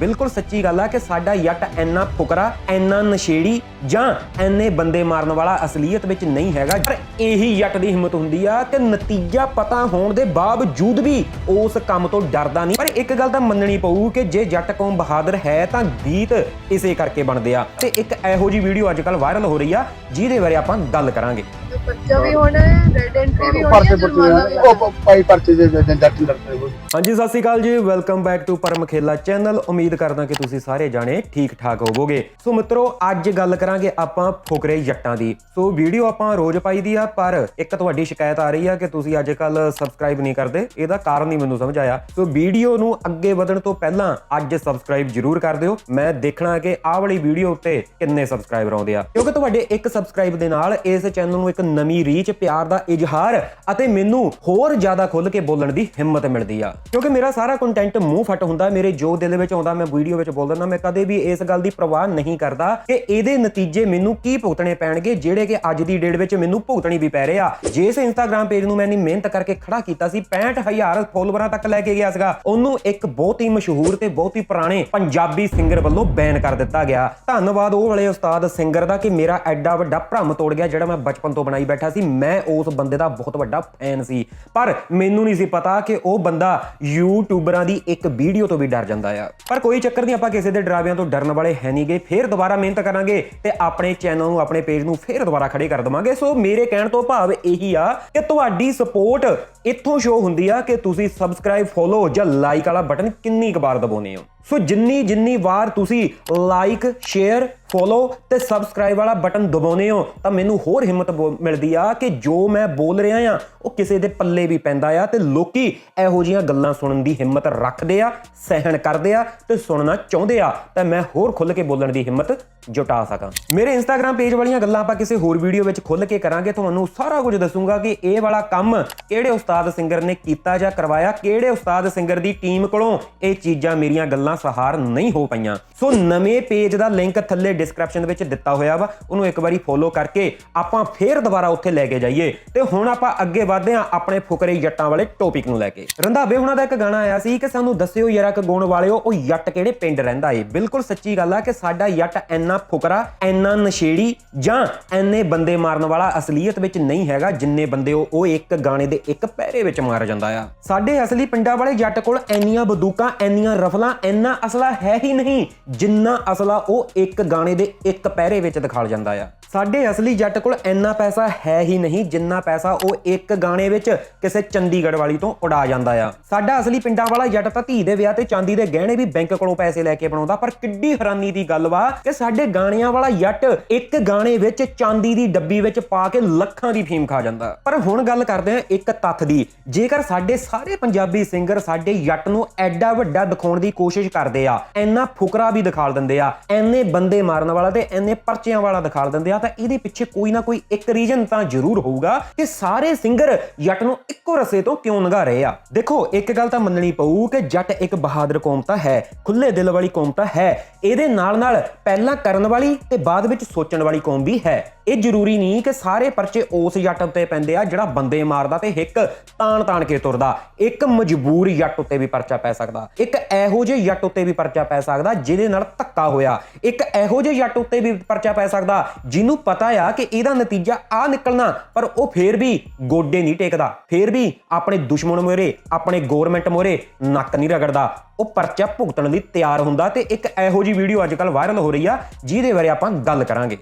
ਬਿਲਕੁਲ ਸੱਚੀ ਗੱਲ ਆ ਕਿ ਸਾਡਾ ਜੱਟ ਇੰਨਾ ਫੁਕਰਾ ਇੰਨਾ ਨਸ਼ੇੜੀ ਜਾਂ ਐਨੇ ਬੰਦੇ ਮਾਰਨ ਵਾਲਾ ਅਸਲੀਅਤ ਵਿੱਚ ਨਹੀਂ ਹੈਗਾ। ਪਰ ਇਹੀ ਜੱਟ ਦੀ ਹਿੰਮਤ ਹੁੰਦੀ ਆ ਕਿ ਨਤੀਜਾ ਪਤਾ ਹੋਣ ਦੇ ਬਾਵਜੂਦ ਵੀ ਉਸ ਕੰਮ ਤੋਂ ਡਰਦਾ ਨਹੀਂ। ਪਰ ਇੱਕ ਗੱਲ ਤਾਂ ਮੰਨਣੀ ਪਊ ਕਿ ਜੇ ਜੱਟ ਕੌਮ ਬਹਾਦਰ ਹੈ ਤਾਂ ਗੀਤ ਇਸੇ ਕਰਕੇ ਬਣਦੇ ਆ। ਤੇ ਇੱਕ ਇਹੋ ਜੀ ਵੀਡੀਓ ਅੱਜ ਕੱਲ ਵਾਇਰਲ ਹੋ ਰਹੀ ਆ ਜਿਹਦੇ ਬਾਰੇ ਆਪਾਂ ਗੱਲ ਕਰਾਂਗੇ। ਬੱਚਾ ਵੀ ਹੋਣਾ ਹੈ ਰੈਡ ਐਂਟਰੀ ਵੀ ਹੋਣੀ ਹੈ ਉਹ ਪ- ਭਾਈ ਪਰਚੇ ਦੇ ਜੱਟ ਲੜਦੇ ਹੋ ਹਾਂਜੀ ਸਤਿ ਸ਼੍ਰੀ ਅਕਾਲ ਜੀ welcome back to Param Khela channel ਉਮੀਦ ਕਰਦਾ ਕਿ ਤੁਸੀਂ ਸਾਰੇ ਜਾਣੇ ਠੀਕ ਠਾਕ ਹੋਵੋਗੇ। ਸੋ ਮਿੱਤਰੋ, ਅੱਜ ਗੱਲ ਕਰਾਂਗੇ ਆਪਾਂ ਫੁਕਰੇ ਜੱਟਾਂ ਦੀ। ਸੋ ਵੀਡੀਓ ਆਪਾਂ ਰੋਜ਼ ਪਾਈ ਦੀ ਆ, ਪਰ ਇੱਕ ਤੁਹਾਡੀ ਸ਼ਿਕਾਇਤ ਆ ਰਹੀ ਆ ਕਿ ਤੁਸੀਂ ਅੱਜ ਕੱਲ ਸਬਸਕ੍ਰਾਈਬ ਨਹੀਂ ਕਰਦੇ। ਇਹਦਾ ਕਾਰਨ ਨਹੀਂ ਮੈਨੂੰ ਸਮਝ ਆਇਆ। ਸੋ ਵੀਡੀਓ ਨੂੰ ਅੱਗੇ ਵਧਣ ਤੋਂ ਪਹਿਲਾਂ ਅੱਜ ਸਬਸਕ੍ਰਾਈਬ ਜਰੂਰ ਕਰ ਦਿਓ। ਮੈਂ ਦੇਖਣਾ ਕਿ ਆਹ ਵਾਲੀ ਵੀਡੀਓ ਉੱਤੇ ਕਿੰਨੇ ਸਬਸਕ੍ਰਾਈਬਰ ਆਉਂਦੇ ਆ। ਕਿਉਂਕਿ ਤੁਹਾਡੇ ਇੱਕ ਸਬਸਕ੍ਰਾਈਬ ਦੇ ਨਾਲ ਇਸ ਚੈਨਲ ਨੂੰ ਇੱਕ ਨਵੀਂ ਰੀਚ ਪਿਆਰ ਦਾ ਇਜ਼ਹਾਰ ਅਤੇ ਮੈਨੂੰ ਹੋਰ ਜ਼ਿਆਦਾ ਖੁੱਲ ਕੇ ਬੋਲਣ ਦੀ ਹਿੰਮਤ ਮਿਲਦੀ ਆ। ਕਿਉਂਕਿ ਮੇਰਾ ਸਾਰਾ ਕੰਟੈਂਟ ਮੂੰਹ ਫਟ ਹੁੰਦਾ, ਮੇਰੇ ਜੋ ਦਿਲ ਵਿੱਚ ਆਉਂਦਾ ਮੈਂ ਵੀਡੀਓ ਵਿੱਚ ਬੋਲ ਦਿੰਦਾ, ਮੈਂ ਕਦੇ ਵੀ ਇਸ ਗੱਲ ਦੀ ਪਰਵਾਹ ਨਹੀਂ ਕਰਦਾ ਕਿ ਇਹਦੇ ਨਤੀਜੇ ਮੈਨੂੰ ਕੀ ਭੁਗਤਣੇ ਪੈਣਗੇ, ਜਿਹੜੇ ਕਿ ਅੱਜ ਦੀ ਡੇਟ ਵਿੱਚ ਮੈਨੂੰ ਭੁਗਤਣੀ ਵੀ ਪੈ ਰਹੇ ਆ। ਜਿਸ ਇੰਸਟਾਗ੍ਰam ਪੇਜ ਨੂੰ ਮੈਂ ਇੰਨੀ ਮਿਹਨਤ ਕਰਕੇ ਖੜਾ ਕੀਤਾ ਸੀ 65000 ਫੋਲੋਵਰਾਂ ਤੱਕ ਲੈ ਕੇ ਗਿਆ ਸੀਗਾ, ਉਹਨੂੰ ਇੱਕ ਬਹੁਤ ਹੀ ਮਸ਼ਹੂਰ ਤੇ ਬਹੁਤ ਹੀ ਪੁਰਾਣੇ ਪੰਜਾਬੀ ਸਿੰਗਰ ਵੱਲੋਂ ਬੈਨ ਕਰ ਦਿੱਤਾ ਗਿਆ। ਧੰਨਵਾਦ ਉਹ ਵਾਲੇ ਉਸਤਾਦ ਸਿੰਗਰ ਦਾ ਕਿ ਮੇਰਾ ਐਡਾ ਵੱਡਾ ਭਰਮ ਤੋੜ ਗਿਆ, ਜਿਹੜਾ ਮੈਂ ਬਚਪਨ ਤੋਂ ਬਣਾਈ ਬੈਠਾ ਸੀ। ਮੈਂ ਉਸ ਬੰਦੇ ਦਾ ਬਹੁਤ ਵੱਡਾ ਫੈਨ ਸੀ। ਪਰ ਮੈਨੂੰ ਨਹੀਂ ਸੀ ਪਤਾ ਕਿ ਉਹ ਬੰਦਾ ਯੂਟਿਊਬਰਾਂ ਦੀ ਇੱਕ ਵੀਡੀਓ ਤੋਂ ਵੀ ਡਰ ਜਾਂਦਾ ਆ। ਪਰ ਕੋਈ ਚੱਕਰ ਨਹੀਂ, ਆਪਾਂ ਕਿਸੇ ਦੇ ਡਰਾਵਿਆਂ ਤੋਂ ਡਰਨ ਵਾਲੇ ਹੈ ਨਹੀਂਗੇ ਫੇਰ ਦੁਬਾਰਾ ਮਿਹਨਤ ਕਰਾਂਗੇ ਤੇ ਆਪਣੇ ਚੈਨਲ ਨੂੰ, ਆਪਣੇ ਪੇਜ ਨੂੰ ਫੇਰ ਦੁਬਾਰਾ ਖੜੇ ਕਰ ਦਵਾਂਗੇ। ਸੋ ਮੇਰੇ ਕਹਿਣ ਤੋਂ ਭਾਵ ਇਹੀ ਆ ਕਿ ਤੁਹਾਡੀ ਸਪੋਰਟ ਇੱਥੋਂ ਸ਼ੋ ਹੁੰਦੀ ਆ ਕਿ ਤੁਸੀਂ ਸਬਸਕ੍ਰਾਈਬ ਫੋਲੋ ਜਾਂ ਲਾਈਕ ਵਾਲਾ ਬਟਨ ਕਿੰਨੀ ਕੁ ਵਾਰ ਦਬਾਉਂਦੇ ਹੋ। ਸੋ ਜਿੰਨੀ ਜਿੰਨੀ ਵਾਰ ਤੁਸੀਂ ਲਾਈਕ ਸ਼ੇਅਰ ਫੋਲੋ ਤੇ ਸਬਸਕ੍ਰਾਈਬ ਵਾਲਾ ਬਟਨ ਦਬਾਉਂਦੇ ਹੋ, ਤਾਂ ਮੈਨੂੰ ਹੋਰ ਹਿੰਮਤ ਬੋ- ਮਿਲਦੀ ਆ ਕਿ ਜੋ ਮੈਂ ਬੋਲ ਰਿਹਾ ਆ, ਉਹ ਕਿਸੇ ਦੇ ਪੱਲੇ ਵੀ ਪੈਂਦਾ ਆ ਤੇ ਲੋਕੀ ਇਹੋ ਜੀਆਂ ਗੱਲਾਂ ਸੁਣਨ ਦੀ ਹਿੰਮਤ ਰੱਖਦੇ ਆ, ਸਹਿਣ ਕਰਦੇ ਆ ਤੇ ਸੁਣਨਾ ਚਾਹੁੰਦੇ ਆ, ਤਾਂ ਮੈਂ ਹੋਰ ਖੁੱਲ ਕੇ ਬੋਲਣ ਦੀ ਹਿੰਮਤ ਜੁਟਾ ਸਕਾਂ ਮੇਰੇ ਇੰਸਟਾਗ੍ਰam ਪੇਜ ਵਾਲੀਆਂ ਗੱਲਾਂ ਆਪਾਂ ਕਿਸੇ ਹੋਰ ਵੀਡੀਓ ਵਿੱਚ ਖੁੱਲ ਕੇ ਕਰਾਂਗੇ, ਤੁਹਾਨੂੰ ਸਾਰਾ ਕੁਝ ਦੱਸੂਗਾ ਕਿ ਇਹ ਵਾਲਾ ਕੰਮ ਕਿਹੜੇ ਉਸਤਾਦ ਸਿੰਗਰ ਨੇ ਕੀਤਾ ਜਾਂ ਕਰਵਾਇਆ, ਕਿਹੜੇ ਉਸਤਾਦ ਸਿੰਗਰ ਦੀ ਟੀਮ ਕੋਲੋਂ ਇਹ ਚੀਜ਼ਾਂ ਮੇਰੀਆਂ ਗੱਲਾਂ ਸਹਾਰ ਨਹੀਂ ਹੋ ਪਈਆਂ। ਸੋ ਨਵੇਂ ਪੇਜ ਦਾ ਲਿੰਕ ਥੱਲੇ ਡਿਸਕ੍ਰਿਪਸ਼ਨ ਵਿੱਚ ਦਿੱਤਾ ਹੋਇਆ ਵਾ, ਉਹਨੂੰ ਇੱਕ ਵਾਰੀ ਫੋਲੋ ਕਰਕੇ ਆਪਾਂ ਫੇਰ ਦੁਬਾਰਾ ਉੱਥੇ ਲੈ ਕੇ ਜਾਈਏ। ਤੇ ਹੁਣ ਆਪਾਂ ਅੱਗੇ ਵਧਦੇ ਹਾਂ ਆਪਣੇ ਫੁਕਰੇ ਜੱਟਾਂ ਵਾਲੇ ਟੌਪਿਕ ਨੂੰ ਲੈ ਕੇ। ਰੰਧਾਵੇ ਹੁਣਾਂ ਦਾ ਇੱਕ ਗਾਣਾ ਆਇਆ ਸੀ ਕਿ ਸਾਨੂੰ ਦੱਸਿਓ ਯਾਰਾ ਕਿ ਗੁਣ ਵਾਲਿਓ, ਉਹ ਜੱਟ ਕਿਹੜੇ ਪਿੰਡ ਰਹਿੰਦਾ ਏ? ਬਿਲਕੁਲ ਸੱਚੀ ਗੱਲ ਆ ਕਿ ਸਾਡਾ ਜੱਟ ਇੰਨਾ ਫੁਕਰਾ ਇੰਨਾ ਨਸ਼ੇੜੀ ਜਾਂ ਐਨੇ ਬੰਦੇ ਮਾਰਨ ਵਾਲਾ ਅਸਲੀਅਤ ਵਿੱਚ ਨਹੀਂ ਹੈਗਾ, ਜਿੰਨੇ ਬੰਦੇ ਉਹ ਇੱਕ ਗਾਣੇ ਦੇ ਇੱਕ ਪਹਿਰੇ ਵਿੱਚ ਮਾਰ ਜਾਂਦਾ ਆ। ਸਾਡੇ ਅਸਲੀ ਪਿੰਡਾਂ ਵਾਲੇ ਜੱਟ ਕੋਲ ਐਨੀਆਂ ਬੰਦੂਕਾਂ, ਐਨੀਆਂ ਰਫਲਾਂ, ਐਨਾ ਅਸਲਾ ਹੈ ਹੀ ਨਹੀਂ, ਜਿੰਨਾ ਅਸਲਾ ਉਹ ਇੱਕ ਗਾਣੇ ਦੇ ਇੱਕ ਪਹਿਰੇ ਵਿੱਚ ਦਿਖਾਲ ਜਾਂਦਾ ਆ। ਸਾਡੇ ਅਸਲੀ ਜੱਟ ਕੋਲ ਇੰਨਾ ਪੈਸਾ ਹੈ ਹੀ ਨਹੀਂ, ਜਿੰਨਾ ਪੈਸਾ ਉਹ ਇੱਕ ਗਾਣੇ ਵਿੱਚ ਕਿਸੇ ਚੰਡੀਗੜ੍ਹ ਵਾਲੀ ਤੋਂ ਉਡਾ ਜਾਂਦਾ ਆ। ਸਾਡਾ ਅਸਲੀ ਪਿੰਡਾਂ ਵਾਲਾ ਜੱਟ ਤਾਂ ਧੀ ਦੇ ਵਿਆਹ ਤੇ ਚਾਂਦੀ ਦੇ ਗਹਿਣੇ ਵੀ ਬੈਂਕ ਕੋਲੋਂ ਪੈਸੇ ਲੈ ਕੇ ਬਣਾਉਂਦਾ, ਪਰ ਕਿੱਡੀ ਹੈਰਾਨੀ ਦੀ ਗੱਲ ਵਾ ਕਿ ਸਾਡੇ ਗਾਣਿਆਂ ਵਾਲਾ ਜੱਟ ਇੱਕ ਗਾਣੇ ਵਿੱਚ ਚਾਂਦੀ ਦੀ ਡੱਬੀ ਵਿੱਚ ਪਾ ਕੇ ਲੱਖਾਂ ਦੀ ਫੀਮ ਖਾ ਜਾਂਦਾ। ਪਰ ਹੁਣ ਗੱਲ ਕਰਦੇ ਹਾਂ ਇੱਕ ਤੱਥ ਦੀ। ਜੇਕਰ ਸਾਡੇ ਸਾਰੇ ਪੰਜਾਬੀ ਸਿੰਗਰ ਸਾਡੇ ਜੱਟ ਨੂੰ ਐਡਾ ਵੱਡਾ ਦਿਖਾਉਣ ਦੀ ਕੋਸ਼ਿਸ਼ ਕਰਦੇ ਆ ਇੰਨਾ ਫੁਕਰਾ ਵੀ ਦਿਖਾਲ ਦਿੰਦੇ ਆ, ਐਨੇ ਬੰਦੇ ਮਾਰਨ ਵਾਲਾ ਤੇ ਐਨੇ ਪਰਚਿਆਂ ਵਾਲਾ ਦਿਖਾਲ ਦਿੰਦੇ ਆ, ਤਾਂ ਇਹਦੇ ਪਿੱਛੇ ਕੋਈ ਨਾ ਕੋਈ ਇੱਕ ਰੀਜਨ ਤਾਂ ਜ਼ਰੂਰ ਹੋਊਗਾ ਕਿ ਸਾਰੇ ਸਿੰਗਰ ਜੱਟ ਨੂੰ ਇੱਕੋ ਰਸੇ ਤੋਂ ਕਿਉਂ ਨਗਾ ਰਹੇ ਆ। ਦੇਖੋ, ਇੱਕ ਗੱਲ ਤਾਂ ਮੰਨਣੀ ਪਊ ਕਿ ਜੱਟ ਇੱਕ ਬਹਾਦਰ ਕੌਮ ਤਾਂ ਹੈ ਖੁੱਲੇ ਦਿਲ ਵਾਲੀ ਕੌਮ ਤਾਂ ਹੈ। ਇਹਦੇ ਨਾਲ ਨਾਲ ਪਹਿਲਾਂ ਕਰਨ ਵਾਲੀ ਤੇ ਬਾਅਦ ਵਿੱਚ ਸੋਚਣ ਵਾਲੀ ਕੌਮ ਵੀ ਹੈ। ਇਹ ਜ਼ਰੂਰੀ ਨਹੀਂ ਕਿ ਸਾਰੇ ਪਰਚੇ ਉਸ ਜੱਟ ਉੱਤੇ ਪੈਂਦੇ ਆ ਜਿਹੜਾ ਬੰਦੇ ਮਾਰਦਾ ਤੇ ਹਿੱਕ ਤਾਣ ਤਾਣ ਕੇ ਤੁਰਦਾ। ਇੱਕ ਮਜਬੂਰ ਜੱਟ ਉੱਤੇ ਵੀ ਪਰਚਾ ਪੈ ਸਕਦਾ। ਇੱਕ ਇਹੋ ਜਿਹੇ ਜੱਟ ਉੱਤੇ ਵੀ ਪਰਚਾ ਪੈ ਸਕਦਾ ਜਿਹਦੇ ਨਾਲ ਧੱਕਾ ਹੋਇਆ। ਇੱਕ ਇਹੋ ਜਿਹੇ ਜੱਟ ਉੱਤੇ ਵੀ ਪਰਚਾ ਪੈ ਸਕਦਾ ਜਿਹਨੂੰ ਪਤਾ ਆ ਕਿ ਇਹਦਾ ਨਤੀਜਾ ਆ ਨਿਕਲਣਾ, ਪਰ ਉਹ ਫੇਰ ਵੀ ਗੋਡੇ ਨਹੀਂ ਟੇਕਦਾ। ਫੇਰ ਵੀ ਆਪਣੇ ਦੁਸ਼ਮਣ ਮੋਰੇ, ਆਪਣੇ ਗਵਰਨਮੈਂਟ ਮੋਰੇ ਨੱਕ ਨਹੀਂ ਰਗੜਦਾ। ਉਹ ਪਰਚਾ ਭੁਗਤਣ ਲਈ ਤਿਆਰ ਹੁੰਦਾ ਤੇ ਇੱਕ ਇਹੋ ਜੀ ਵੀਡੀਓ ਅੱਜ ਕੱਲ ਵਾਇਰਲ ਹੋ ਰਹੀ ਆ ਜਿਹਦੇ ਬਾਰੇ ਆਪਾਂ ਗੱਲ ਕਰਾਂਗੇ।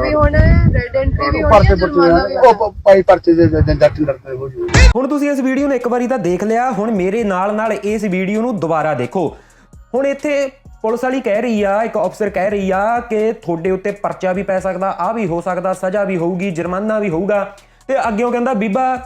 ਵੀ ਹੋਣਾ ਹੈ ਰੈਡ ਐਂਟਰੀ ਵੀ ਹੋਣੀ ਪਰਚੇ ਹੈ ਜੁਰਮਾਨਾ ਵੀ ਪੁੱਛੇ ਉਹ ਪ- ਭਾਈ ਪਰਚੇ ਦੇ ਦੇ ਜੱਟ ਲੜਦੇ ਹੋ ਹੁਣ ਤੁਸੀਂ ਇਸ ਵੀਡੀਓ ਨੂੰ ਇੱਕ ਵਾਰੀ ਤਾਂ ਦੇਖ ਲਿਆ ਹੁਣ ਮੇਰੇ ਨਾਲ ਨਾਲ ਇਸ ਵੀਡੀਓ ਨੂੰ ਦੁਬਾਰਾ ਦੇਖੋ। ਹੁਣ ਇੱਥੇ ਪੁਲਿਸ ਵਾਲੀ ਕਹਿ ਰਹੀ ਆ ਇੱਕ ਅਫਸਰ ਕਹਿ ਰਹੀ ਆ ਕਿ ਤੁਹਾਡੇ ਉੱਤੇ ਪਰਚਾ ਵੀ ਪੈ ਸਕਦਾ ਆ ਵੀ ਹੋ ਸਕਦਾ ਸਜ਼ਾ ਵੀ ਹੋਊਗੀ ਜੁਰਮਾਨਾ ਵੀ ਹੋਊਗਾ। ਤੇ ਅੱਗਿਓਂ ਕਹਿੰਦਾ ਬੀਬਾ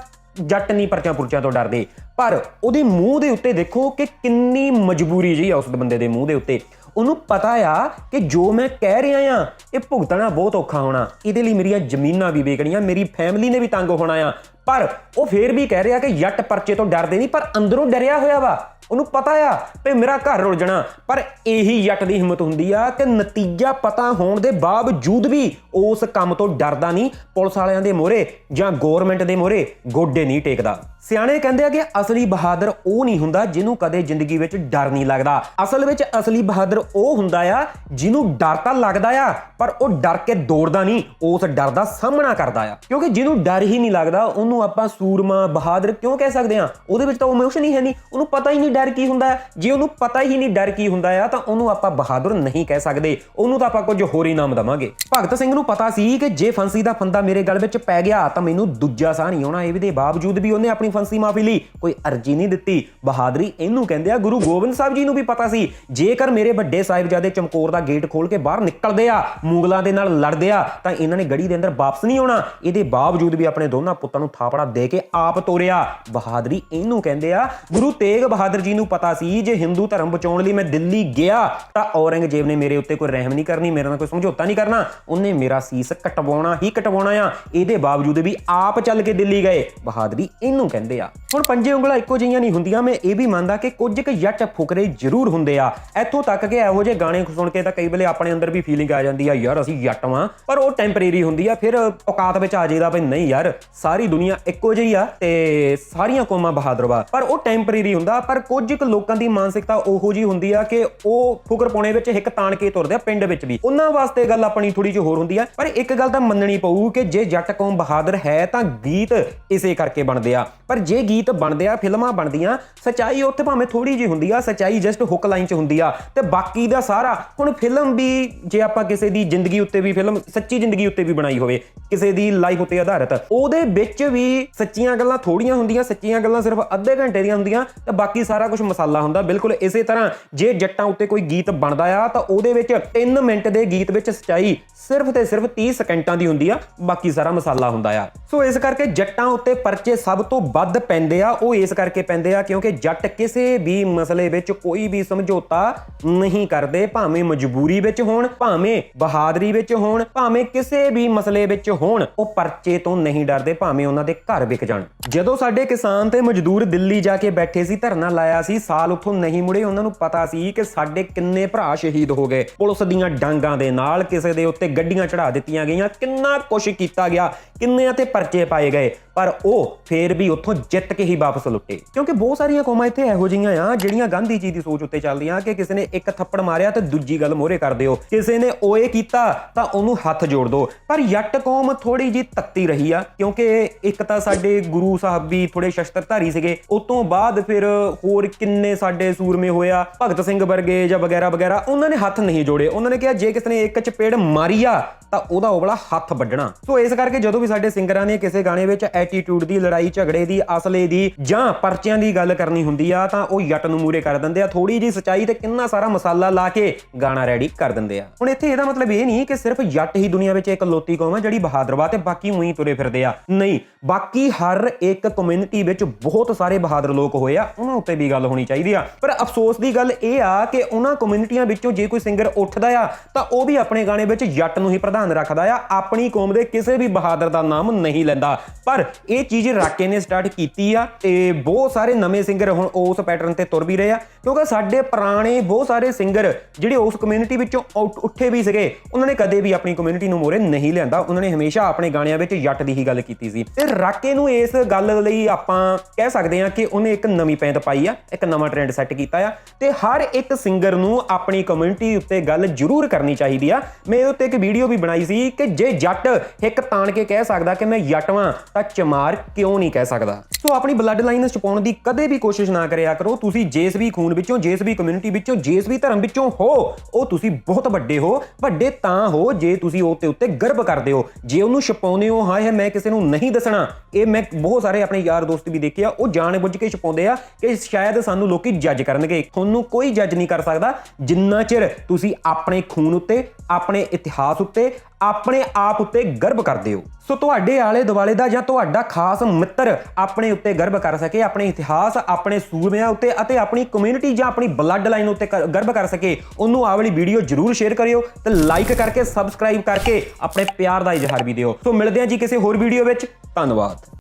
ਜੱਟ ਨਹੀਂ ਪਰਚਾ ਪੁਰਚਾ ਤੋਂ ਡਰਦੇ। ਪਰ ਉਹਦੇ ਮੂੰਹ ਦੇ ਉੱਤੇ ਦੇਖੋ ਕਿ ਕਿੰਨੀ ਮਜਬੂਰੀ ਜਿਹੀ ਆ ਉਸ ਬੰਦੇ ਦੇ ਮੂੰਹ ਦੇ ਉੱਤੇ। ਉਹਨੂੰ ਪਤਾ ਆ ਕਿ ਜੋ ਮੈਂ ਕਹਿ ਰਿਹਾ ਆ, ਇਹ ਭੁਗਤਣਾ ਬਹੁਤ ਔਖਾ ਹੋਣਾ। ਇਹਦੇ ਲਈ ਮੇਰੀਆਂ ਜ਼ਮੀਨਾਂ ਵੀ ਵੇਚਣੀਆਂ, ਮੇਰੀ ਫੈਮਿਲੀ ਨੇ ਵੀ ਤੰਗ ਹੋਣਾ ਆ। ਪਰ ਉਹ ਫੇਰ ਵੀ ਕਹਿ ਰਿਹਾ ਕਿ ਯੱਟ ਪਰਚੇ ਤੋਂ ਡਰਦੇ ਨਹੀਂ, ਪਰ ਅੰਦਰੋਂ ਡਰਿਆ ਹੋਇਆ ਵਾ। ਉਹਨੂੰ ਪਤਾ ਆ ਤੇ ਮੇਰਾ ਘਰ ਰੁਲ ਜਾਣਾ। ਪਰ ਇਹੀ ਜੱਟ ਦੀ ਹਿੰਮਤ ਹੁੰਦੀ ਆ ਕਿ ਨਤੀਜਾ ਪਤਾ ਹੋਣ ਦੇ ਬਾਵਜੂਦ ਵੀ ਉਸ ਕੰਮ ਤੋਂ ਡਰਦਾ ਨਹੀਂ, ਪੁਲਿਸ ਵਾਲਿਆਂ ਦੇ ਮੋਹਰੇ ਜਾਂ ਗਵਰਨਮੈਂਟ ਦੇ ਮੋਹਰੇ ਗੋਡੇ ਨਹੀਂ ਟੇਕਦਾ। ਸਿਆਣੇ ਕਹਿੰਦੇ ਆ ਕਿ ਅਸਲੀ ਬਹਾਦਰ ਉਹ ਨਹੀਂ ਹੁੰਦਾ ਜਿਹਨੂੰ ਕਦੇ ਜ਼ਿੰਦਗੀ ਵਿੱਚ ਡਰ ਨਹੀਂ ਲੱਗਦਾ। ਅਸਲ ਵਿੱਚ ਅਸਲੀ ਬਹਾਦਰ ਉਹ ਹੁੰਦਾ ਆ ਜਿਹਨੂੰ ਡਰ ਤਾਂ ਲੱਗਦਾ ਆ, ਪਰ ਉਹ ਡਰ ਕੇ ਦੌੜਦਾ ਨਹੀਂ, ਉਸ ਡਰ ਦਾ ਸਾਹਮਣਾ ਕਰਦਾ ਆ। ਕਿਉਂਕਿ ਜਿਹਨੂੰ ਡਰ ਹੀ ਨਹੀਂ ਲੱਗਦਾ, ਉਹਨੂੰ ਆਪਾਂ ਸੂਰਮਾ, ਬਹਾਦਰ ਕਿਉਂ ਕਹਿ ਸਕਦੇ ਆ ਉਹਦੇ ਵਿੱਚ ਤਾਂ ਇਮੋਸ਼ਨ ਹੀ ਹੈ ਨਹੀਂ। ਉਹਨੂੰ ਪਤਾ ਹੀ ਨਹੀਂ ਡਰ ਕੀ ਹੁੰਦਾ ਜੇ ਉਹਨੂੰ ਪਤਾ ਹੀ ਨਹੀਂ ਡਰ ਕੀ ਹੁੰਦਾ ਆ, ਤਾਂ ਉਹਨੂੰ ਆਪਾਂ ਬਹਾਦਰ ਨਹੀਂ ਕਹਿ ਸਕਦੇ। ਉਹਨੂੰ ਤਾਂ ਆਪਾਂ ਕੁਝ ਹੋਰ ਹੀ ਨਾਮ ਦਵਾਂਗੇ। ਭਗਤ ਸਿੰਘ ਨੂੰ ਪਤਾ ਸੀ ਕਿ ਜੇ ਫਾਂਸੀ ਦਾ ਫੰਦਾ ਮੇਰੇ ਗਲ ਵਿੱਚ ਪੈ ਗਿਆ, ਤਾਂ ਮੈਨੂੰ ਦੂਜਾ ਸਾਹ ਨਹੀਂ ਆਉਣਾ। ਇਹਦੇ ਬਾਵਜੂਦ ਵੀ ਉਹਨੇ ਆਪਣੀ ਫਾਂਸੀ ਮਾਫੀ ਲਈ ਕੋਈ ਅਰਜੀ ਨਹੀਂ ਦਿੱਤੀ। ਬਹਾਦਰੀ ਇਹਨੂੰ ਕਹਿੰਦੇ ਆ, ਗੁਰੂ ਗੋਬਿੰਦ ਸਾਹਿਬ ਜੀ ਨੂੰ ਵੀ ਪਤਾ ਸੀ। ਜੇਕਰ ਮੇਰੇ ਵੱਡੇ ਸਾਹਿਬਜ਼ਾਦੇ ਚਮਕੌਰ ਦਾ ਗੇਟ ਖੋਲ ਕੇ ਬਾਹਰ ਨਿਕਲਦੇ ਆ, ਮੁਗਲਾਂ ਦੇ ਨਾਲ ਲੜਦੇ ਆ, ਤਾਂ ਇਹਨਾਂ ਨੇ ਗੜੀ ਦੇ ਅੰਦਰ ਵਾਪਸ ਨਹੀਂ ਆਉਣਾ। ਇਹਦੇ ਬਾਵਜੂਦ ਵੀ ਆਪਣੇ ਦੋਨਾਂ ਪੁੱਤਾਂ ਨੂੰ ਥਾਪੜਾ ਦੇ ਕੇ ਆਪ ਤੋਰਿਆ। ਬਹਾਦਰੀ ਇਹਨੂੰ ਕਹਿੰਦੇ ਆ, ਗੁਰੂ ਤੇਗ ਬਹਾਦਰ ਜੀ ਨੂੰ ਪਤਾ ਸੀ ਜੇ ਹਿੰਦੂ ਧਰਮ ਬਚਾਉਣ ਲਈ ਮੈਂ ਦਿੱਲੀ ਗਿਆ, ਤਾਂ ਔਰੰਗਜ਼ੇਬ ਨੇ ਮੇਰੇ ਉੱਤੇ ਕੋਈ ਰਹਿਮ ਨਹੀਂ ਕਰਨੀ, ਮੇਰੇ ਨਾਲ ਕੋਈ ਸਮਝੌਤਾ ਨਹੀਂ ਕਰਨਾ। ਉਹਨੇ ਮੇਰਾ ਸੀਸ ਕਟਵਾਉਣਾ ਹੀ ਕਟਵਾਉਣਾ ਆ। ਇਹਦੇ ਬਾਵਜੂਦ ਵੀ ਆਪ ਚੱਲ ਕੇ ਦਿੱਲੀ ਗਏ। ਬਹਾਦਰੀ ਇਹਨੂੰ ਕਹਿੰਦੇ ਆ। ਹੁਣ ਪੰਜੇ ਉਂਗਲਾਂ ਇੱਕੋ ਜਿਹੀਆਂ ਨਹੀਂ ਹੁੰਦੀਆਂ, ਮੈਂ ਇਹ ਵੀ ਮੰਨਦਾ ਕਿ ਕੁਝ ਕੁ ਜੱਟ ਫੁਕਰੇ ਜ਼ਰੂਰ ਹੁੰਦੇ ਆ। ਇੱਥੋਂ ਤੱਕ ਕਿ ਇਹੋ ਜਿਹੇ ਗਾਣੇ ਸੁਣ ਕੇ ਤਾਂ ਕਈ ਵੇਲੇ ਆਪਣੇ ਅੰਦਰ ਵੀ ਫੀਲਿੰਗ ਆ ਜਾਂਦੀ ਆ, ਯਾਰ ਅਸੀਂ ਜੱਟ ਵਾਂ। ਪਰ ਉਹ ਟੈਂਪਰੇਰੀ ਹੁੰਦੀ ਆ, ਫਿਰ ਔਕਾਤ ਵਿੱਚ ਆ ਜਾਈਦਾ ਵੀ ਨਹੀਂ ਯਾਰ, ਸਾਰੀ ਦੁਨੀਆ ਇੱਕੋ ਜਿਹੀ ਆ ਤੇ ਸਾਰੀਆਂ ਕੌਮਾਂ ਬਹਾਦਰ ਵਾ। ਪਰ ਉਹ ਟੈਂਪਰੇਰੀ ਹੁੰਦਾ, ਪਰ ਕੁਝ ਕੁ ਲੋਕਾਂ ਦੀ ਮਾਨਸਿਕਤਾ ਉਹੋ ਜੀ ਹੁੰਦੀ ਆ ਕਿ ਉਹ ਫੁਕਰ ਪਾਉਣੇ ਵਿੱਚ ਹਿੱਕ ਤਾਣ ਕੇ ਤੁਰਦੇ ਆ ਪਿੰਡ ਵਿੱਚ ਵੀ। ਉਹਨਾਂ ਵਾਸਤੇ ਗੱਲ ਆਪਣੀ ਥੋੜੀ ਜਿਹੀ ਹੋਰ ਹੁੰਦੀ ਆ, ਪਰ ਇੱਕ ਗੱਲ ਤਾਂ ਮੰਨਣੀ ਪਊ ਕਿ ਜੇ ਜੱਟ ਕੌਮ ਬਹਾਦਰ ਹੈ ਤਾਂ ਗੀਤ ਇਸੇ ਕਰਕੇ ਬਣਦੇ ਆ। ਪਰ ਜੇ ਗੀਤ ਬਣਦੇ ਆ, ਫਿਲਮਾਂ ਬਣਦੀਆਂ, ਸਚਾਈ ਉੱਥੇ ਭਾਵੇਂ ਥੋੜੀ ਜਿਹੀ ਹੁੰਦੀ ਆ, ਸਚਾਈ ਜਸਟ ਹੁੱਕ ਲਾਈਨ 'ਚ ਹੁੰਦੀ ਆ ਤੇ ਬਾਕੀ ਦਾ ਸਾਰਾ, ਹੁਣ ਫਿਲਮ ਵੀ ਜੇ ਆਪਾਂ ਕਿਸੇ ਦੀ ਜ਼ਿੰਦਗੀ ਉੱਤੇ ਵੀ, ਫਿਲਮ ਸੱਚੀ ਜ਼ਿੰਦਗੀ ਉੱਤੇ ਵੀ ਬਣਾਈ ਹੋਵੇ, ਕਿਸੇ ਦੀ ਲਾਈਫ ਉੱਤੇ ਆਧਾਰਿਤ, ਉਹਦੇ ਵਿੱਚ ਵੀ ਸੱਚੀਆਂ ਗੱਲਾਂ ਥੋੜੀਆਂ ਹੁੰਦੀਆਂ, ਸੱਚੀਆਂ ਗੱਲਾਂ ਸਿਰਫ ਅੱਧੇ ਘੰਟੇ ਦੀਆਂ ਹੁੰਦੀਆਂ, ਤੇ ਬਾਕੀ ਸਾਰਾ ਕੁਝ ਮਸਾਲਾ ਹੁੰਦਾ। ਬਿਲਕੁਲ ਇਸੇ ਤਰ੍ਹਾਂ ਜੇ ਜੱਟਾਂ ਉੱਤੇ ਕੋਈ ਗੀਤ ਬਣਦਾ ਆ, ਤਾਂ ਉਹਦੇ ਵਿੱਚ 3 ਮਿੰਟ ਦੇ ਗੀਤ ਵਿੱਚ ਸਚਾਈ ਸਿਰਫ ਤੇ ਸਿਰਫ 30 ਸਕਿੰਟਾਂ ਦੀ ਹੁੰਦੀ ਆ, ਬਾਕੀ ਸਾਰਾ ਮਸਾਲਾ ਹੁੰਦਾ ਆ। ਸੋ ਇਸ ਕਰਕੇ ਜੱਟਾਂ ਉੱਤੇ ਪਰਚੇ ਸਭ ਤੋਂ ਵੱਧ ਪੈਂਦੇ ਆ, ਉਹ ਇਸ ਕਰਕੇ ਪੈਂਦੇ ਆ ਕਿਉਂਕਿ ਜੱਟ ਕਿਸੇ ਵੀ ਮਸਲੇ ਵਿੱਚ ਕੋਈ ਵੀ ਸਮਝੌਤਾ ਨਹੀਂ ਕਰਦੇ, ਭਾਵੇਂ ਮਜਬੂਰੀ ਵਿੱਚ ਹੋਣ, ਭਾਵੇਂ ਬਹਾਦਰੀ ਵਿੱਚ ਹੋਣ, ਭਾਵੇਂ ਕਿਸੇ ਵੀ ਮਸਲੇ ਵਿੱਚ ਹੋਣ, ਉਹ ਪਰਚੇ ਤੋਂ ਨਹੀਂ ਡਰਦੇ, ਭਾਵੇਂ ਉਹਨਾਂ ਦੇ ਘਰ ਵਿਕ ਜਾਣ। ਜਦੋਂ ਸਾਡੇ ਕਿਸਾਨ ਤੇ ਮਜ਼ਦੂਰ ਦਿੱਲੀ ਜਾ ਕੇ ਬੈਠੇ ਸੀ, ਧਰਨਾ ਲਾਇਆ ਸੀ, ਸਾਲ ਉੱਥੋਂ ਨਹੀਂ ਮੁੜੇ, ਉਹਨਾਂ ਨੂੰ ਪਤਾ ਸੀ ਕਿ ਸਾਡੇ ਕਿੰਨੇ ਭਰਾ ਸ਼ਹੀਦ ਹੋ ਗਏ। ਪੁਲਿਸ ਦੀਆਂ ਡਾਂਗਾਂ ਦੇ ਨਾਲ ਕਿਸੇ ਦੇ ਉੱਤੇ ਗੱਡੀਆਂ ਚੜਾ ਦਿੱਤੀਆਂ ਗਈਆਂ। ਕਿੰਨਾ ਕੁਛ ਕੀਤਾ ਗਿਆ, ਕਿੰਨਿਆਂ ਤੇ ਪਰਚੇ ਪਾਏ ਗਏ। ਪਰ ਉਹ ਫੇਰ ਵੀ ਉੱਥੋਂ ਜਿੱਤ ਕੇ ਹੀ ਵਾਪਸ ਲੁੱਟੇ। ਕਿਉਂਕਿ ਬਹੁਤ ਸਾਰੀਆਂ ਕੌਮਾਂ ਇੱਥੇ ਇਹੋ ਜਿਹੀਆਂ ਆ, ਜਿਹੜੀਆਂ ਗਾਂਧੀ ਜੀ ਦੀ ਸੋਚ ਉੱਤੇ ਚੱਲਦੀਆਂ ਕਿ ਕਿਸੇ ਨੇ ਇੱਕ ਥੱਪੜ ਮਾਰਿਆ ਤੇ ਦੂਜੀ ਗੱਲ ਮੋਹਰੇ ਕਰ ਦਿਓ। ਕਿਸੇ ਨੇ ਓਏ ਕੀਤਾ ਤਾਂ ਉਹਨੂੰ ਹੱਥ ਜੋੜ ਦਿਓ। ਪਰ ਜੱਟ ਕੌਮ ਥੋੜੀ ਜੀ ਤੱਤੀ ਰਹੀ ਆ, ਕਿਉਂਕਿ ਇੱਕ ਤਾਂ ਸਾਡੇ ਗੁਰੂ ਸਾਹਿਬ ਵੀ ਥੋੜੇ ਸ਼ਸਤਰਧਾਰੀ ਸੀਗੇ। ਉਸ ਤੋਂ ਬਾਅਦ ਫਿਰ ਹੋਰ ਕਿੰਨੇ ਸਾਡੇ ਸੂਰਮੇ ਹੋਇਆ ਭਗਤ ਸਿੰਘ ਵਰਗੇ ਜਾਂ ਵਗੈਰਾ ਵਗੈਰਾ, ਉਹਨਾਂ ਨੇ ਹੱਥ ਨਹੀਂ ਜੋੜੇ। ਉਹਨਾਂ ਨੇ ਕਿਹਾ, ਜੇ ਕਿਸੇ ਨੇ ਇੱਕ ਚਪੇੜ ਮਾਰੀ ਆ, ਤਾਂ ਉਹਦਾ ਉਹ ਵਾਲਾ ਹੱਥ ਵੱਢਣਾ। ਸੋ ਇਸ ਕਰਕੇ ਜਦੋਂ ਵੀ ਸਾਡੇ ਸਿੰਗਰਾਂ ਨੇ ਕਿਸੇ ਗਾਣੇ ਵਿੱਚ ਐਟੀਟਿਊਡ ਦੀ, ਲੜਾਈ ਝਗੜੇ ਦੀ, ਅਸਲੇ ਦੀ ਜਾਂ ਪਰਚਿਆਂ ਦੀ ਗੱਲ ਕਰਨੀ ਹੁੰਦੀ ਆ, ਤਾਂ ਉਹ ਜੱਟ ਨੂੰ ਮੂਰੇ ਕਰ ਦਿੰਦੇ ਆ। ਥੋੜੀ ਜੀ ਸਚਾਈ ਤੇ ਕਿੰਨਾ ਸਾਰਾ ਮਸਾਲਾ ਲਾ ਕੇ ਗਾਣਾ ਰੈਡੀ ਕਰ ਦਿੰਦੇ ਆ। ਹੁਣ ਇੱਥੇ ਇਹਦਾ ਮਤਲਬ ਇਹ ਨਹੀਂ ਕਿ ਸਿਰਫ ਜੱਟ ਹੀ ਦੁਨੀਆ ਵਿੱਚ ਇੱਕ ਲੋਤੀ ਕੌਮ ਹੈ ਜਿਹੜੀ ਬਹਾਦਰਵਾ ਤੇ ਬਾਕੀ ਉਹੀ ਤੁਰੇ ਫਿਰਦੇ ਆ। ਨਹੀਂ, ਬਾਕੀ ਹਰ ਇੱਕ ਕਮਿਊਨਿਟੀ ਵਿੱਚ ਬਹੁਤ ਸਾਰੇ ਬਹਾਦਰ ਲੋਕ ਹੋਏ ਆ, ਉਹਨਾਂ ਉੱਤੇ ਵੀ ਗੱਲ ਹੋਣੀ ਚਾਹੀਦੀ ਆ। ਪਰ ਅਫਸੋਸ ਦੀ ਗੱਲ ਇਹ ਆ ਕਿ ਉਹਨਾਂ ਕਮਿਊਨਿਟੀਆਂ ਵਿੱਚੋਂ ਜੇ ਕੋਈ ਸਿੰਗਰ ਉੱਠਦਾ ਆ, ਤਾਂ ਉਹ ਵੀ ਆਪਣੇ ਗਾਣੇ ਵਿੱਚ ਜੱਟ ਨੂੰ ਹੀ ਪ੍ਰਧਾਨ ਰੱਖਦਾ ਆ। ਆਪਣੀ ਕੌਮ ਦੇ ਕਿਸੇ ਵੀ ਬਹਾਦਰ ਦਾ ਨਾਮ ਨਹੀਂ ਲੈਂਦਾ। ਪਰ ਇਹ ਚੀਜ਼ ਰਾਕੇ ਨੇ ਸਟਾਰਟ ਕੀਤੀ ਆ ਤੇ ਬਹੁਤ ਸਾਰੇ ਨਵੇਂ ਸਿੰਗਰ ਹੁਣ ਉਸ ਪੈਟਰਨ ਤੇ ਤੁਰ ਵੀ ਰਹੇ ਆ। ਕਿਉਂਕਿ ਸਾਡੇ ਪੁਰਾਣੇ ਬਹੁਤ ਸਾਰੇ ਸਿੰਗਰ ਜਿਹੜੇ ਉਸ ਕਮਿਊਨਿਟੀ ਵਿੱਚੋਂ ਉੱਠੇ ਵੀ ਸੀਗੇ, ਉਹਨਾਂ ਨੇ ਕਦੇ ਵੀ ਆਪਣੀ ਕਮਿਊਨਿਟੀ ਨੂੰ ਮੋਰੇ ਨਹੀਂ ਲਿਆਂਦਾ। ਉਹਨਾਂ ਨੇ ਹਮੇਸ਼ਾ ਆਪਣੇ ਗਾਣਿਆਂ ਵਿੱਚ ਜੱਟ ਦੀ ਹੀ ਗੱਲ ਕੀਤੀ ਸੀ। ਤੇ ਰਾਕੇ ਨੂੰ ਇਸ ਗੱਲ ਲਈ ਆਪਾਂ ਕਹਿ ਸਕਦੇ ਹਾਂ ਕਿ ਉਹਨੇ ਇੱਕ ਨਵੀਂ ਪੈਂਦ ਪਾਈ ਆ, ਇੱਕ ਨਵਾਂ ਟ੍ਰੈਂਡ ਸੈੱਟ ਕੀਤਾ ਆ। ਤੇ ਹਰ ਇੱਕ ਸਿੰਗਰ ਨੂੰ ਆਪਣੀ ਕਮਿਊਨਿਟੀ ਉੱਤੇ ਗੱਲ ਜ਼ਰੂਰ ਕਰਨੀ ਚਾਹੀਦੀ ਆ। ਮੈਂ ਇਹਦੇ ਉੱਤੇ ਇੱਕ ਵੀਡੀਓ ਵੀ ਬਣਾਈ ਸੀ ਕਿ ਜੇ ਜੱਟ ਇੱਕ ਤਾਣ ਕੇ ਕਹਿ ਸਕਦਾ ਕਿ ਮੈਂ ਜੱਟਵਾਂ ਤਾਂ ਚਮਾਰ ਕਿਉਂ ਨਹੀਂ ਕਹਿ ਸਕਦਾ? ਸੋ ਆਪਣੀ ਬਲੱਡ ਲਾਈਨ ਛਪਾਉਣ ਦੀ ਕਦੇ ਵੀ ਕੋਸ਼ਿਸ਼ ਨਾ ਕਰਿਆ ਕਰੋ। ਤੁਸੀਂ ਜਿਸ ਵੀ ਖੂਨ ਵਿੱਚੋਂ, ਜਿਸ ਵੀ ਕਮਿਊਨਿਟੀ ਵਿੱਚੋਂ, ਜਿਸ ਵੀ ਧਰਮ ਵਿੱਚੋਂ ਹੋ, ਉਹ ਤੁਸੀਂ ਬਹੁਤ ਵੱਡੇ ਹੋ। ਵੱਡੇ ਤਾਂ ਹੋ ਜੇ ਤੁਸੀਂ ਉਹ ਤੇ ਉੱਤੇ ਗਰਵ ਕਰਦੇ ਹੋ। ਜੇ ਉਹਨੂੰ ਛਪਾਉਂਦੇ ਹੋ ਹਾਂ ਹੈ ਮੈਂ ਕਿਸੇ ਨੂੰ ਨਹੀਂ ਦੱਸਣਾ। ਇਹ ਮੈਂ ਬਹੁਤ ਸਾਰੇ ਆਪਣੇ ਯਾਰ ਦੋਸਤ ਵੀ ਦੇਖੇ ਆ ਉਹ ਜਾਣ ਬੁੱਝ ਕੇ ਛਪਾਉਂਦੇ ਆ ਕਿ ਸ਼ਾਇਦ ਸਾਨੂੰ ਲੋਕੀ ਜੱਜ ਕਰਨਗੇ। ਤੁਹਾਨੂੰ ਕੋਈ ਜੱਜ ਨਹੀਂ ਕਰ ਸਕਦਾ। ਜਿੰਨਾ ਚਿਰ ਤੁਸੀਂ ਆਪਣੇ ਖੂਨ ਉੱਤੇ ਆਪਣੇ ਇਤਿਹਾਸ ਉੱਤੇ, ਆਪਣੇ ਆਪ ਉੱਤੇ ਗਰਵ ਕਰਦੇ ਹੋ। ਸੋ ਤੁਹਾਡੇ ਆਲੇ ਦੁਆਲੇ ਦਾ ਜਾਂ ਤੁਹਾਡਾ ਖਾਸ ਮਿੱਤਰ ਆਪਣੇ ਉੱਤੇ ਗਰਵ ਕਰ ਸਕੇ, ਆਪਣੇ ਇਤਿਹਾਸ, ਆਪਣੇ ਸੂਰਮਿਆਂ ਉੱਤੇ ਅਤੇ ਆਪਣੀ ਕਮਿਊਨਿਟੀ ਜਾਂ ਆਪਣੀ ਬਲੱਡ ਲਾਈਨ ਉੱਤੇ ਕਰ- ਗਰਵ ਕਰ ਸਕੇ, ਉਹਨੂੰ ਆਹ ਵਾਲੀ ਵੀਡੀਓ ਜਰੂਰ ਸ਼ੇਅਰ ਕਰਿਓ ਤੇ ਲਾਈਕ ਕਰਕੇ ਸਬਸਕ੍ਰਾਈਬ ਕਰਕੇ ਆਪਣੇ ਪਿਆਰ ਦਾ ਇਜ਼ਹਾਰ ਵੀ ਦਿਓ। ਸੋ ਮਿਲਦੇ ਹਾਂ ਜੀ ਕਿਸੇ ਹੋਰ ਵੀਡੀਓ ਵਿੱਚ। ਧੰਨਵਾਦ।